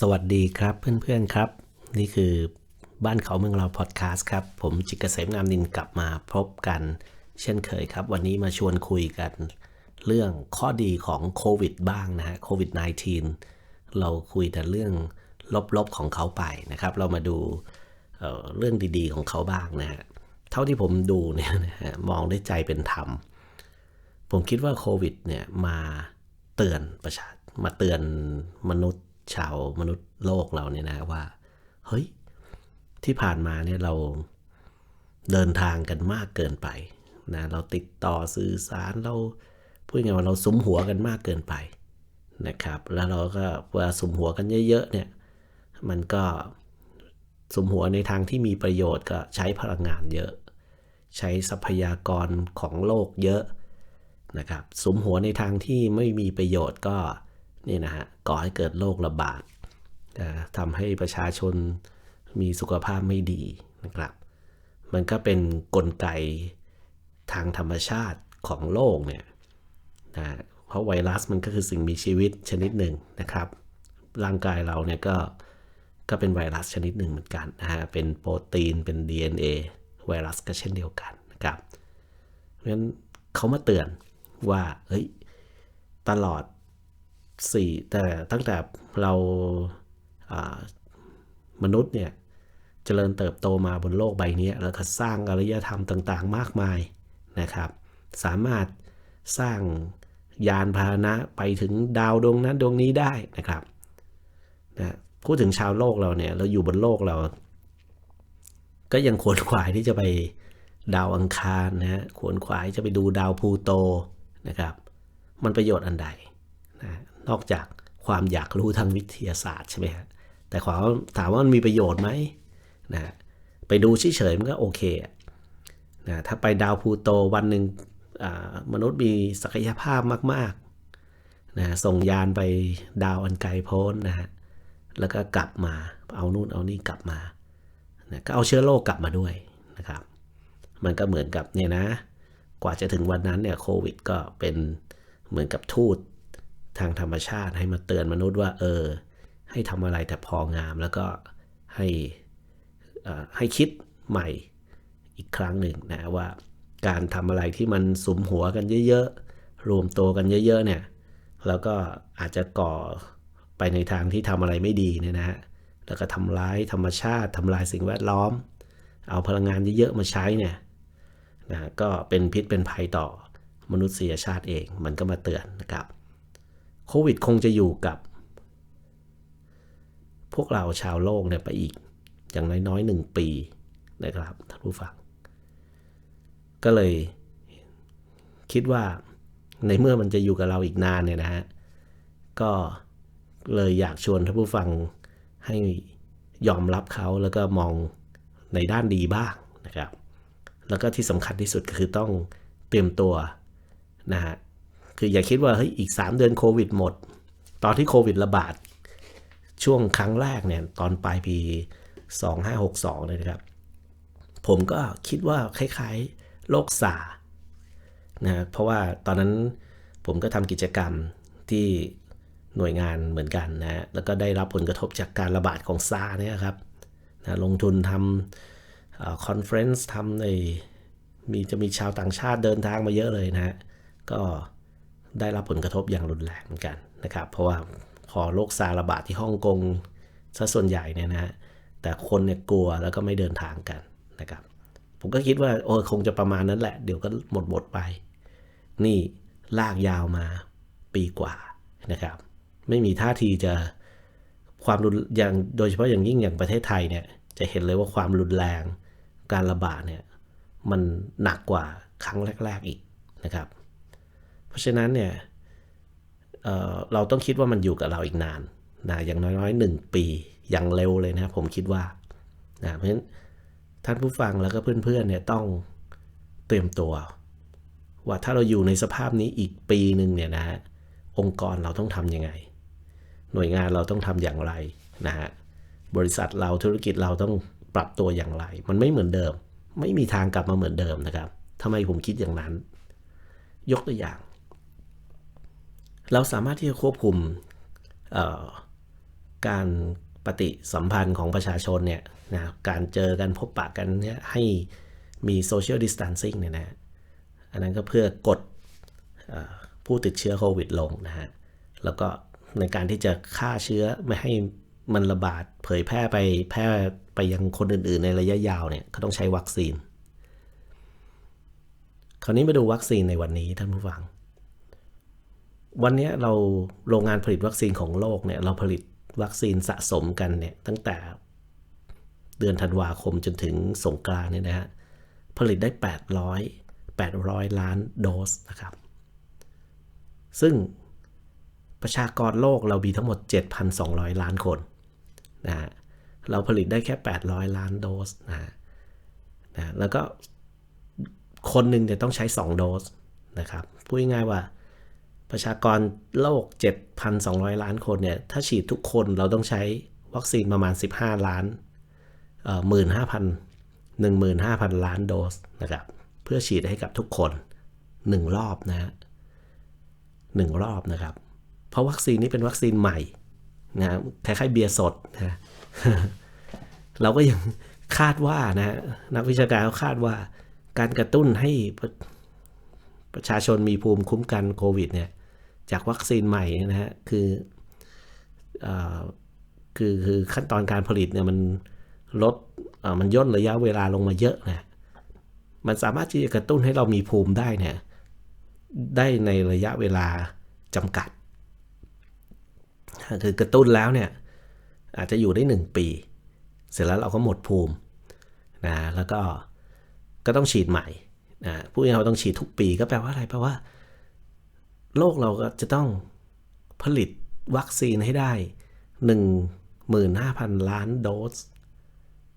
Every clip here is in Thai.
สวัสดีครับเพื่อนๆครับ นี่คือบ้านเขาเมืองเราพอดแคสต์ครับ ผมจิกเกษมงามนินกลับมาพบกัน เช่นเคยครับ วันนี้มาชวนคุยกัน เรื่องข้อดีของโควิดบ้างนะฮะโควิด -19 เราคุยแต่เรื่องลบๆของเขาไปนะครับ เรามาดูเเรื่องดีๆของเขาบ้างนะฮะเท่าที่ผมดูเนี่ยนะฮะมองด้วยใจเป็นธรรม ผมคิดว่าโควิดเนี่ยมาเตือนประชามาเตือนมนุษย์ ชาวมนุษย์โลกเราเนี่ยนะว่า เฮ้ย ที่ผ่านมาเนี่ยเราเดินทางกันมากเกินไปนะเราติดต่อสื่อสารเราพูดง่ายว่าเราสุมหัวกันมากเกินไปนะครับ แล้วเราก็เวลาสุมหัวกันเยอะๆเนี่ยมันก็สุมหัวในทางที่มีประโยชน์ก็ใช้พลังงานเยอะ ใช้ทรัพยากรของโลกเยอะนะครับสุมหัวในทางที่ไม่มีประโยชน์ก็ นี่นะฮะก่อให้เกิดโรคระบาดทำให้ประชาชนมีสุขภาพไม่ดีนะครับ มันก็เป็นนกลไกทางธรรมชาติของโลกเนี่ยนะเพราะไวรัสมันก็คือสิ่งมีชีวิตชนิดหนึ่งนะครับ ร่างกายเราเนี่ยก็ก็เป็นไวรัสชนิดหนึ่งเหมือนกันนะฮะเป็นโปรตีนเป็น DNA ไวรัสก็เช่นเดียวกันนะครับเพราะฉะนั้นเขามาเตือนว่าเฮ้ยตลอด สี่แต่ตั้งแต่เรามนุษย์เนี่ยจเจริญเติบโตมาบนโลกใบนี้แล้วก็สร้างอารยธรรมต่างๆ มากมายนะครับ สามารถสร้างยานพาหนะไปถึงดาวดวงนั้นดวงนี้ได้นะครับนะพูดถึงชาวโลกเราเนี่ยเราอยู่บนโลกเรา ก็ยังขวนขวายที่จะไปดาวอังคารนะขวนขวายจะไปดูดาวพูโตนะครับ มันประโยชน์อันใด นะนอกจากความอยากรู้ทางวิทยาศาสตร์ใช่ไหมฮะแต่ความถามว่ามันมีประโยชน์ไหมนะไปดูเฉยๆมันก็โอเคนะถ้าไปดาวพูโตวันหนึ่งมนุษย์มีศักยภาพมากๆนะส่งยานไปดาวอันไกลโพ้นนะฮะแล้วก็กลับมาเอานู่นเอานี่กลับมานะก็เอาเชื้อโรคกลับมาด้วยนะครับ มันก็เหมือนกับเนี่ยนะ กว่าจะถึงวันนั้นเนี่ยโควิดก็เป็นเหมือนกับทูต ทางธรรมชาติให้มาเตือนมนุษย์ว่า เออ ให้ทำอะไรแต่พองามแล้วก็ให้ให้คิดใหม่อีกครั้งหนึ่งนะว่า การทำอะไรที่มันสมหัวกันเยอะๆ รวมตัวกันเยอะๆเนี่ย แล้วก็อาจจะก่อไปในทางที่ทำอะไรไม่ดีเนี่ยนะฮะแล้วก็ทำร้ายธรรมชาติทำลายสิ่งแวดล้อม เอาพลังงานเยอะๆมาใช้เนี่ยนะก็เป็นพิษเป็นภัยต่อมนุษยชาติเอง มันก็มาเตือนนะครับ โควิดคงจะอยู่กับ พวกเราชาวโลกเนี่ยไปอีก อย่างน้อยๆหนึ่งปีนะครับท่านผู้ฟัง ก็เลยคิดว่าในเมื่อมันจะอยู่กับเราอีกนานเนี่ยนะฮะ ก็เลยอยากชวนท่านผู้ฟังให้ยอมรับเขาแล้วก็มองในด้านดีบ้างนะครับ แล้วก็ที่สำคัญที่สุดก็คือต้องเตรียมตัวนะฮะ คืออย่าคิดว่าเฮ้ยอีก 3 เดือนโควิดหมด ตอนที่โควิดระบาด ช่วงครั้งแรกเนี่ยตอนปลายปี 2562เลยนะครับ ผมก็คิดว่าคล้ายๆโรคซานะเพราะว่าตอนนั้นผมก็ทำกิจกรรมที่หน่วยงานเหมือนกันนะแล้วก็ได้รับผลกระทบจากการระบาดของซาเนี่ยครับนะลงทุนทำคอนเฟรนซ์ทำในมีจะมีชาวต่างชาติเดินทางมาเยอะเลยนะ ก็ ได้รับผลกระทบอย่างรุนแรงเหมือนกันนะครับ เพราะว่าพอโรคซาระบาดที่ฮ่องกงซะส่วนใหญ่เนี่ยนะฮะแต่คนเนี่ยกลัวแล้วก็ไม่เดินทางกันนะครับ ผมก็คิดว่าโอ้คงจะประมาณนั้นแหละ เดี๋ยวก็หมดหมดไป นี่ลากยาวมาปีกว่านะครับ ไม่มีท่าทีจะความรุนอย่างโดยเฉพาะอย่างยิ่งอย่างประเทศไทยเนี่ยจะเห็นเลยว่าความรุนแรงการระบาดเนี่ยมันหนักกว่าครั้งแรก ๆอีกนะครับ เพราะฉะนั้นเนี่ยเเราต้องคิดว่ามันอยู่กับเราอีกนานนะอย่างน้อยๆหนึ่งปีอย่างเร็วเลยนะผมคิดว่านะเพราะฉะนั้นท่านผู้ฟังแล้วก็เพื่อนๆเนี่ยต้องเตรียมตัว ว่าถ้าเราอยู่ในสภาพนี้อีกปีหนึ่งเนี่ยนะองค์กรเราต้องทำยังไง หน่วยงานเราต้องทำอย่างไรนะฮะบริษัทเราธุรกิจเราต้องปรับตัวอย่างไร มันไม่เหมือนเดิม ไม่มีทางกลับมาเหมือนเดิมนะครับทำไมผมคิดอย่างนั้น ยกตัวอย่าง เราสามารถที่จะควบคุมการปฏิสัมพันธ์ของประชาชนเนี่ยนะการเจอกันพบปะกันเนี่ยให้มีโซเชียลดิส a ทนซิ่งเนี่ยนะอันนั้นก็เพื่อกดผู้ติดเชื้อโควิดลงนะฮะ แล้วก็ในการที่จะฆ่าเชื้อไม่ให้มันระบาดเผยแพร่ไปแพร่ไปยังคนอื่นๆ ในระยะยาวเนี่ยก็ต้องใช้วัคซีน คราวนี้มาดูวัคซีนในวันนี้ท่านผู้ฟัง วันนี้เราโรงงานผลิตวัคซีนของโลกเนี่ยเราผลิตวัคซีนสะสมกันเนี่ยตั้งแต่เดือนธันวาคมจนถึงสงกรานเนี่ยนะฮะผลิตได้ 800 800 ล้านโดสนะครับ ซึ่งประชากรโลกเรามีทั้งหมด 7,200 ล้านคนนะฮะเราผลิตได้แค่ 800 ล้านโดสนะนะแล้วก็คนหนึ่งจะต้องใช้ 2 โดสนะครับพูดง่ายว่า ประชากรโลก 7,200 ล้านคนเนี่ย ถ้าฉีดทุกคนเราต้องใช้วัคซีนประมาณ 15 ล้านเอ่อ15,000 15,000ล้านโดสนะครับ เพื่อฉีดให้กับทุกคน 1 รอบนะฮะหนึ่งรอบนะครับ เพราะวัคซีนนี้เป็นวัคซีนใหม่นะคล้ายๆเบียร์สดนะเราก็ยังคาดว่านะนักวิชาการเขาคาดว่าการกระตุ้นให้ประชาชนมีภูมิคุ้มกันโควิดเนี่ย จากวัคซีนใหม่นะฮะคืออคือคือขั้นตอนการผลิตเนี่ยมันลดมันย่นระยะเวลาลงมาเยอะนะมันสามารถที่จะกระตุ้นให้เรามีภูมิได้เนี่ยได้ในระยะเวลาจำกัด คือกระตุ้นแล้วเนี่ยอาจจะอยู่ได้ 1 ปี เสร็จแล้วเราก็หมดภูมินะแล้วก็ก็ต้องฉีดใหม่นะพูดง่าเราต้องฉีดทุกปีก็แปลว่าอะไรแปลว่า โลกเราก็จะต้องผลิตวัคซีนให้ได้ 15,000 ล้านโดส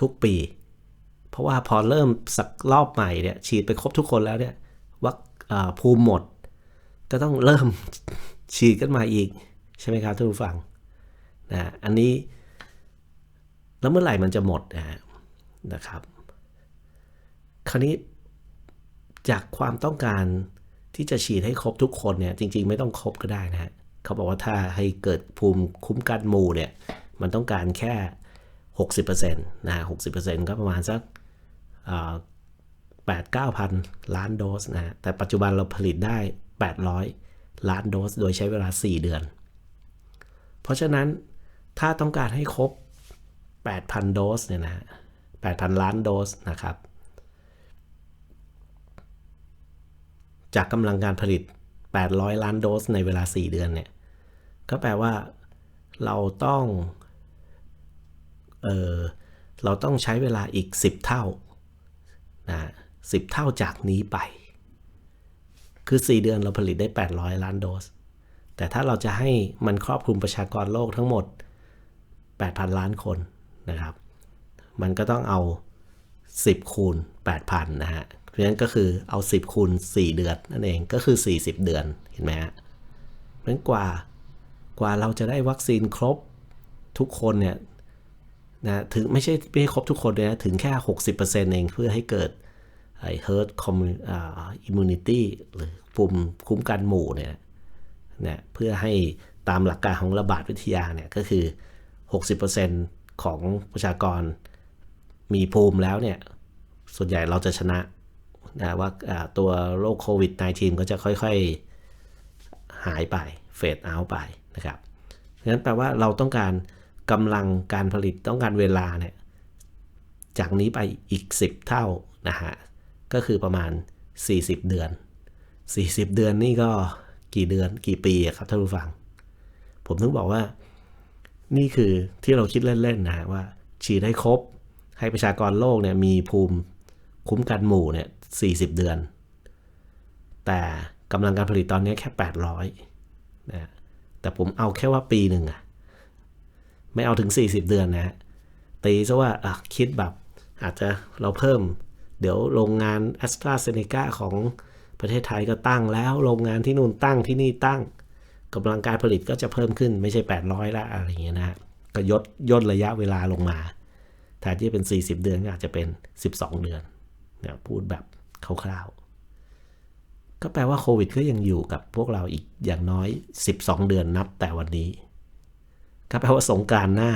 ทุกปี เพราะว่าพอเริ่มสักรอบใหม่เนี่ยฉีดไปครบทุกคนแล้วเนี่ยวัคภูมิหมด ก็ต้องเริ่มฉีดกันมาอีก ใช่ไหมครับทุกฝั่งนะอันนี้ แล้วเมื่อไหร่มันจะหมดนะนะครับ คราวนี้จากความต้องการ ที่จะฉีดให้ครบทุกคนเนี่ยจริง ๆ ไม่ต้องครบก็ได้นะฮะเขาบอกว่าถ้าให้เกิดภูมิคุ้มกันหมู่เนี่ยมันต้องการแค่ 60%นะฮะ60%ก็ประมาณสักแปดเก้าพันล้านโดสนะแต่ปัจจุบันเราผลิตได้ 800 ล้านโดส โดยใช้เวลา 4 เดือน เพราะฉะนั้นถ้าต้องการให้ครบ 8,000 โดสเนี่ยนะ8,000 ล้านโดสนะครับ จากกำลังการผลิต 800 ล้านโดสในเวลา 4 เดือนเนี่ย ก็แปลว่าเราต้อง เออเราต้องใช้เวลาอีก 10 เท่านะสิเท่าจากนี้ไป คือ 4 เดือนเราผลิตได้ 800 ล้านโดส แต่ถ้าเราจะให้มันครอบคลุมประชากรโลกทั้งหมด 8,000 ล้านคนนะครับ มันก็ต้องเอา 10 คูณ 8,000 นะฮะ ราะฉะนั้นก็คือเอา 10คูณ4 เดือนนั่นเองก็คือ 40 เดือนเห็นไหมฮะเพราะฉะนั้นกว่ากว่าเราจะได้วัคซีนครบทุกคนเนี่ยนะถึงไม่ใช่ไม่ครบทุกคนเลยนะถึงแค่ 60%เองเพื่อให้เกิดไอ้ herd immunity หรือภูมิคุ้มกันหมู่เนี่ยนะเพื่อให้ตามหลักการของระบาดวิทยาเนี่ยก็คือ 60%ของประชากรมีภูมิแล้วเนี่ย ส่วนใหญ่เราจะชนะ นะว่าตัวโรคโควิด -19 ก็จะค่อยๆ หายไปเฟดเอาไปนะครับงั้นแปลว่าเราต้องการกำลังการผลิตต้องการเวลาเนี่ยจากนี้ไปอีก 10 เท่านะฮะก็คือประมาณ 40 เดือน 40 เดือนนี่ก็กี่เดือนกี่ปีครับท่านผู้ฟัง ผมถึงบอกว่านี่คือที่เราคิดเล่นๆนะว่าฉีดให้ครบให้ประชากรโลกเนี่ยมีภูมิ คุ้มกันหมู่เนี่ย40เดือน แต่กำลังการผลิตตอนนี้แค่800นะแต่ผมเอาแค่ว่าปีหนึ่งอะไม่เอาถึง 40 เดือนนะตีซะว่าอะคิดแบบอาจจะเราเพิ่ม เดี๋ยวโรงงานแอสตราเซเนกาของประเทศไทยก็ตั้งแล้ว โรงงานที่นู่นตั้งที่นี่ตั้งกำลังการผลิตก็จะเพิ่มขึ้นไม่ใช่ 800 ละอะไรอย่างเงี้ยนะก็ยดย่นระยะเวลาลงมาแทนที่เป็น 40 เดือนก็อาจจะเป็น 12 เดือน นี่ยพูดแบบคร่าวๆ ก็แปลว่าโควิดก็ยังอยู่กับพวกเราอีกอย่างน้อย 12 เดือนนับแต่วันนี้ ก็แปลว่าสงกรานต์หน้า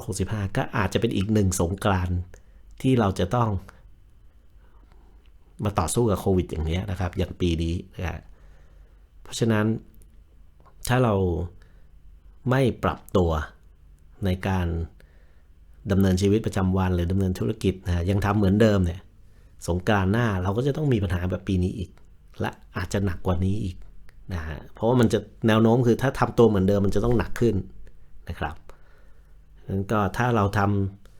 2565 ก็อาจจะเป็นอีกหนึ่งสงกานต์ที่เราจะต้องมาต่อสู้กับโควิดอย่างนี้นะครับ อย่างปีนี้นะเพราะฉะนั้นถ้าเราไม่ปรับตัวในการ ดำเนินชีวิตประจำวันหรือดำเนินธุรกิจนะยังทำเหมือนเดิมเนี่ยสงกรานหน้าเราก็จะต้องมีปัญหาแบบปีนี้อีก และอาจจะหนักกว่านี้อีกนะฮะเพราะว่ามันจะแนวโน้มคือถ้าทำตัวเหมือนเดิมมันจะต้องหนักขึ้นนะครับนั้นก็ถ้าเราท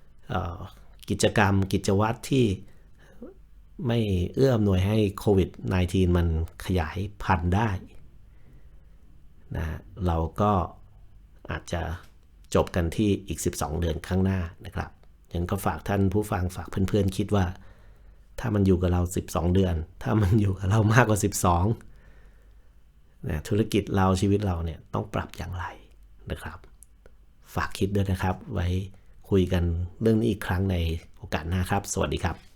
ำกิจกรรมกิจวัตรที่ไม่เอื้ออำนวยให้โควิด -19 มันขยายพันธุ์ได้นะเราก็อาจจะ จบกันที่อีก 12 เดือนข้างหน้านะครับยังก็ฝากท่านผู้ฟังฝากเพื่อนๆคิดว่า ถ้ามันอยู่กับเรา 12 เดือน ถ้ามันอยู่กับเรามากกว่า 12นะธุรกิจเราชีวิตเราเนี่ยต้องปรับอย่างไรนะครับ ฝากคิดด้วยนะครับ ไว้คุยกันเรื่องนี้อีกครั้งในโอกาสหน้าครับ สวัสดีครับ